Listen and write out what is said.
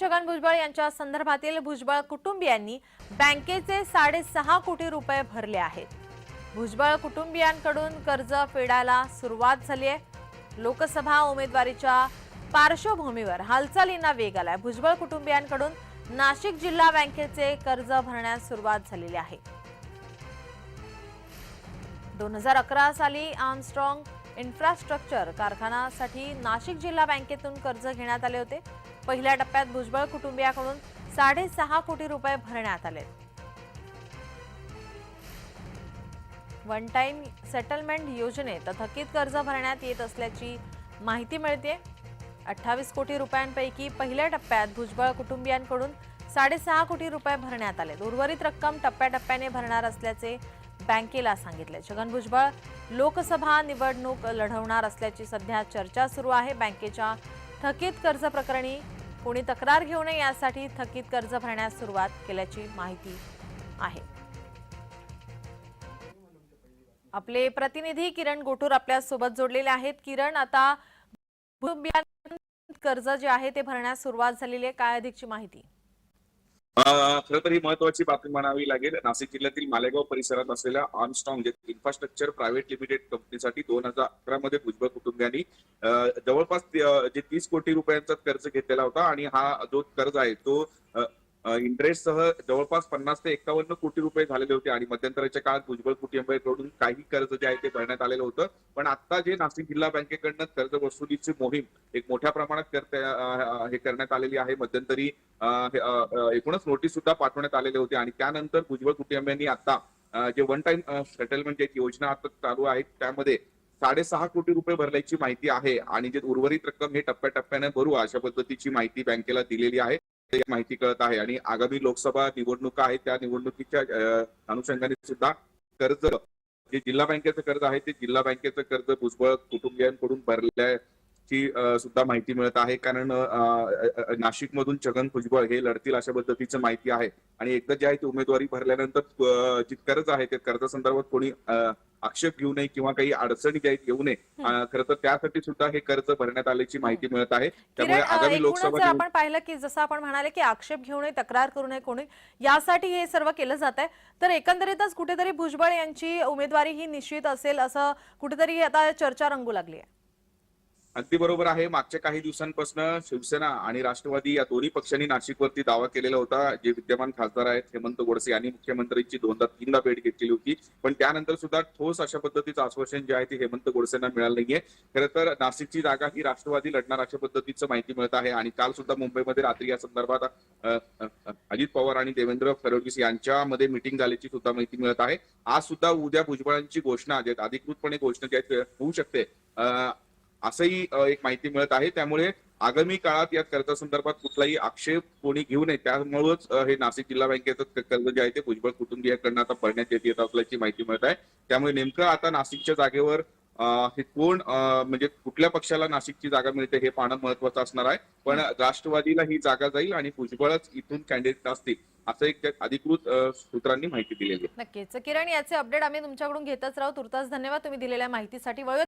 छगन भुजबळ यांच्या संदर्भातील भुजबळ कुटुंबियांनी बँकेचे साडेसहा कोटी रुपये भरले आहेत. भुजबळ कुटुंबियांकडून कर्ज फेडायला सुरुवात झाली आहे. लोकसभा उमेदवारीच्या पार्श्वभूमीवर हालचालींना वेग आलाय. भुजबळ कुटुंबियांकडून नाशिक जिल्हा बँकेचे कर्ज भरण्यास सुरुवात झालेली आहे. दोन हजार अकरा साली आर्मस्ट्रॉंग इन्फ्रास्ट्रक्चर कारखानासाठी नाशिक जिल्हा बँकेतून कर्ज घेण्यात आले होते. पहिल्या टप्प्यात भुजबळ कुटुंबियाकडून साडेसहा कोटी रुपये भरण्यात आले. वन टाइम सेटलमेंट योजनेत थकीत कर्ज भरण्यात येत असल्याची माहिती मिळते. अठ्ठावीस कोटी रुपयांपैकी पहिल्या टप्प्यात भुजबळ कुटुंबियांकडून साडेसहा कोटी रुपये भरण्यात आले. उर्वरित रक्कम टप्प्याटप्प्याने भरणार असल्याचे बँकेला सांगितले. छगन भुजबळ लोकसभा निवडणूक लढवणार असल्याची सध्या चर्चा सुरू आहे. बँकेच्या थकीत कर्ज प्रकरणी कोणी तक्रार घेऊ नये यासाठी थकीत कर्ज भरण्यास सुरुवात केल्याची माहिती आहे. आपले प्रतिनिधी किरण गोटूर आपल्यासोबत जोडलेले आहेत. किरण आता कर्ज जे आहे ते भरण्यास सुरुवात झालेली आहे. काय अधिकची माहिती? खर तर ही महत्वाची बातमी म्हणावी लागेल. नाशिक जिल्ह्यातील मालेगाव परिसरात असलेल्या आर्मस्ट्रॉंग जे इन्फ्रास्ट्रक्चर प्रायव्हेट लिमिटेड कंपनीसाठी दोन हजार अकरा मध्ये भुजबळ कुटुंबियांनी जवळपास जे तीस कोटी रुपयांचा कर्ज घेतलेला होता आणि हा जो कर्ज आहे तो इंटरेस्ट सह जवळपास पन्नास ते एकावन्न कोटी रुपये झालेले होते आणि मध्यंतराच्या काळात भुजबळ कुटुंबाकडून काही कर्ज जे आहे ते भरण्यात आलेलं होतं. पण आता जे नाशिक जिल्हा बँकेकडनं कर्ज वसुलीची मोहीम एक मोठ्या प्रमाणात हे करण्यात आलेली आहे. मध्यंतरी एकूणच नोटीस सुद्धा पाठवण्यात आलेले होते आणि त्यानंतर भुजबळ कुटुंबियांनी आता जे वन टाइम सेटलमेंट एक योजना आता चालू आहे त्यामध्ये साडेसहा कोटी रुपये भरल्याची माहिती आहे आणि जे उर्वरित रक्कम हे टप्प्याटप्प्याने भरू अशा पद्धतीची माहिती बँकेला दिलेली आहे. माहिती कळत आहे. आणि आगामी लोकसभा निवडणुका आहेत त्या निवडणुकीच्या अनुषंगाने सुद्धा कर्ज जे जिल्हा बँकेचं कर्ज आहे ते जिल्हा बँकेचं कर्ज भुजबळ कुटुंबियांकडून भरल्या. अं, सुद्धा माहिती मिळत आहे. कारण नाशिक मधून छगन भुजबळ हे लढतील अशा पद्धतीचं माहिती आहे. आणि एकदा जे आहे ते उमेदवारी भरल्यानंतर अं, जे कर्ज आहे ते कर्जासंदर्भात कोणी अं, आक्षेप घेऊ नये किंवा काही अडचणी आहेत येऊ नये. खरं तर त्यासाठी सुद्धा हे कर्ज भरण्यात आल्याची माहिती मिळत आहे. त्यामुळे आगामी लोकसभा आपण पाहिलं की जसं आपण म्हणाले की आक्षेप घेऊ नये तक्रार करू नये कोणी यासाठी हे सर्व केलं जात आहे. तर एकंदरीतच कुठेतरी भुजबळ यांची उमेदवारी ही निश्चित असेल असं कुठेतरी आता चर्चा रंगू लागली आहे. अगदी बरोबर आहे. मागच्या काही दिवसांपासून शिवसेना आणि राष्ट्रवादी या दोन्ही पक्षांनी नाशिकवरती दावा केलेला होता. जे विद्यमान खासदार आहेत हेमंत गोडसे यांनी मुख्यमंत्र्यांची दोनदा तीनदा भेट घेतलेली होती. पण त्यानंतर सुद्धा ठोस अशा पद्धतीचं आश्वासन जे आहे ते हेमंत गोडसेंना मिळालं नाहीये. खरं तर नाशिकची जागा ही राष्ट्रवादी लढणार अशा पद्धतीचं माहिती मिळत आहे. आणि काल सुद्धा मुंबईमध्ये रात्री या संदर्भात अजित पवार आणि देवेंद्र फडणवीस यांच्यामध्ये मिटिंग झाल्याची सुद्धा माहिती मिळत आहे. आज सुद्धा उद्या भुजबळांची घोषणा जे अधिकृतपणे घोषणा जी होऊ शकते. असंही एक माहिती मिळत आहे. त्यामुळे आगामी काळात या कर्जासंदर्भात कुठलाही आक्षेप कोणी घेऊ नये. त्यामुळेच हे नाशिक जिल्हा बँकेचं कर्ज जे आहे ते भुजबळ कुटुंबियाकडनं आता भरण्यात येत येत असल्याची माहिती मिळत आहे. त्यामुळे नेमकं आता नाशिकच्या जागेवर हे कोण म्हणजे कुठल्या पक्षाला नाशिकची जागा मिळते हे पाहणं महत्वाचं असणार आहे. पण राष्ट्रवादीला ही जागा जाईल आणि भुजबळच इथून कॅन्डिडेट असतील असं एक त्या अधिकृत सूत्रांनी माहिती दिलेली आहे. नक्कीच. किरण याचे अपडेट आम्ही तुमच्याकडून घेतच राहू. तुर्तास धन्यवाद तुम्ही दिलेल्या माहितीसाठी.